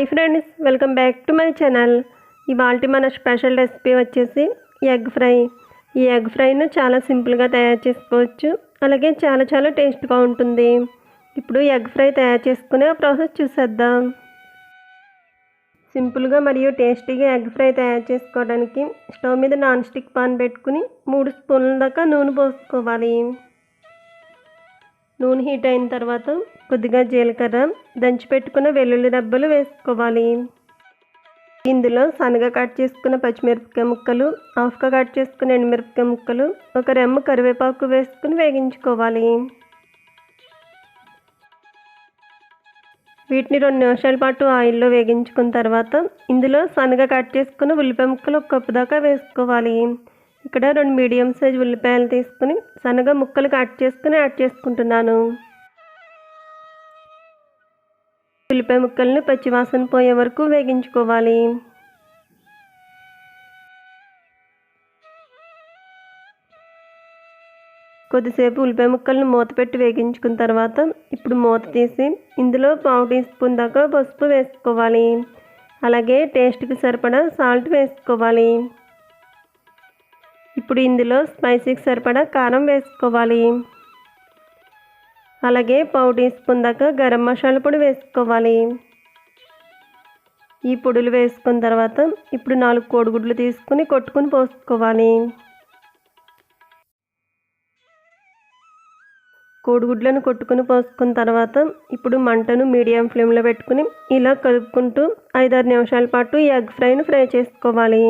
Hi friends welcome back to my channel. ఇవాళ మన special recipe వచ్చేసి ఎగ్ ఫ్రై. ఈ ఎగ్ ఫ్రైను చాలా సింపుల్గా తయారు చేసుకోవచ్చు. అలాగే చాలా చాలా టేస్ట్గా ఉంటుంది. ఇప్పుడు ఎగ్ ఫ్రై తయారు చేసుకునే ప్రాసెస్ చూసేద్దాం. సింపుల్గా మరియు టేస్టీగా ఎగ్ ఫ్రై తయారు చేసుకోవడానికి స్టవ్ మీద నాన్ స్టిక్ పాన్ పెట్టుకుని మూడు స్పూన్ల దాకా నూనె పోసుకోవాలి. నూనె హీట్ అయిన తర్వాత కొద్దిగా జీలకర్ర దంచిపెట్టుకున్న వెల్లుల్లి రబ్బలు వేసుకోవాలి. ఇందులో సన్నగా కట్ చేసుకున్న పచ్చిమిరపకాయ ముక్కలు హాఫ్గా కట్ చేసుకున్న ఎండుమిరపకాయ ముక్కలు ఒక రెమ్మ కరివేపాకు వేసుకుని వేగించుకోవాలి. వీటిని రెండు నిమిషాల పాటు ఆయిల్లో వేగించుకున్న తర్వాత ఇందులో సన్నగా కట్ చేసుకున్న ఉల్లిపాయ ముక్కలు ఒక కప్పు దాకా వేసుకోవాలి. ఇక్కడ రెండు మీడియం సైజ్ ఉల్లిపాయలు తీసుకుని సన్నగా ముక్కలు కట్ చేసుకుని యాడ్ చేసుకుంటున్నాను. ఉల్లిపాయ ముక్కల్ని పచ్చివాసన పోయే వరకు వేగించుకోవాలి. కొద్దిసేపు ఉల్లిపాయ ముక్కలను మూత పెట్టి వేగించుకున్న తర్వాత ఇప్పుడు మూత తీసి ఇందులో పావు టీ స్పూన్ దాకా పసుపు వేసుకోవాలి. అలాగే టేస్ట్కి సరిపడా సాల్ట్ వేసుకోవాలి. ఇప్పుడు ఇందులో స్పైసీకి సరిపడా కారం వేసుకోవాలి. అలాగే పావు టీ స్పూన్ దాకా గరం మసాలా పొడి వేసుకోవాలి. ఈ పొడులు వేసుకున్న తర్వాత ఇప్పుడు నాలుగు కోడిగుడ్లు తీసుకుని కొట్టుకుని పోసుకోవాలి. కోడిగుడ్లను కొట్టుకుని పోసుకున్న తర్వాత ఇప్పుడు మంటను మీడియం ఫ్లేమ్లో పెట్టుకుని ఇలా కలుపుకుంటూ ఐదారు నిమిషాల పాటు ఈ ఎగ్ ఫ్రైను ఫ్రై చేసుకోవాలి.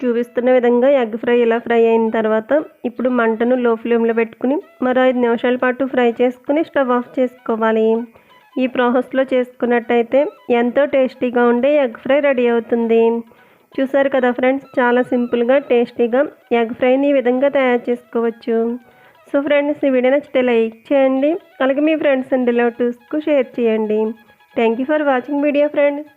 చూపిస్తున్న విధంగా ఎగ్ ఫ్రై ఇలా ఫ్రై అయిన తర్వాత ఇప్పుడు మంటను లో ఫ్లేమ్లో పెట్టుకుని మరో ఐదు నిమిషాల పాటు ఫ్రై చేసుకుని స్టవ్ ఆఫ్ చేసుకోవాలి. ఈ ప్రాసెస్లో చేసుకున్నట్టయితే ఎంతో టేస్టీగా ఉండే ఎగ్ ఫ్రై రెడీ అవుతుంది. చూసారు కదా ఫ్రెండ్స్ చాలా సింపుల్గా టేస్టీగా ఎగ్ ఫ్రైని ఈ విధంగా తయారు చేసుకోవచ్చు. సో ఫ్రెండ్స్ ఈ వీడియో నచ్చితే లైక్ చేయండి. అలాగే మీ ఫ్రెండ్స్ అండ్ రిలేటివ్స్కు షేర్ చేయండి. Thank you for watching video friends.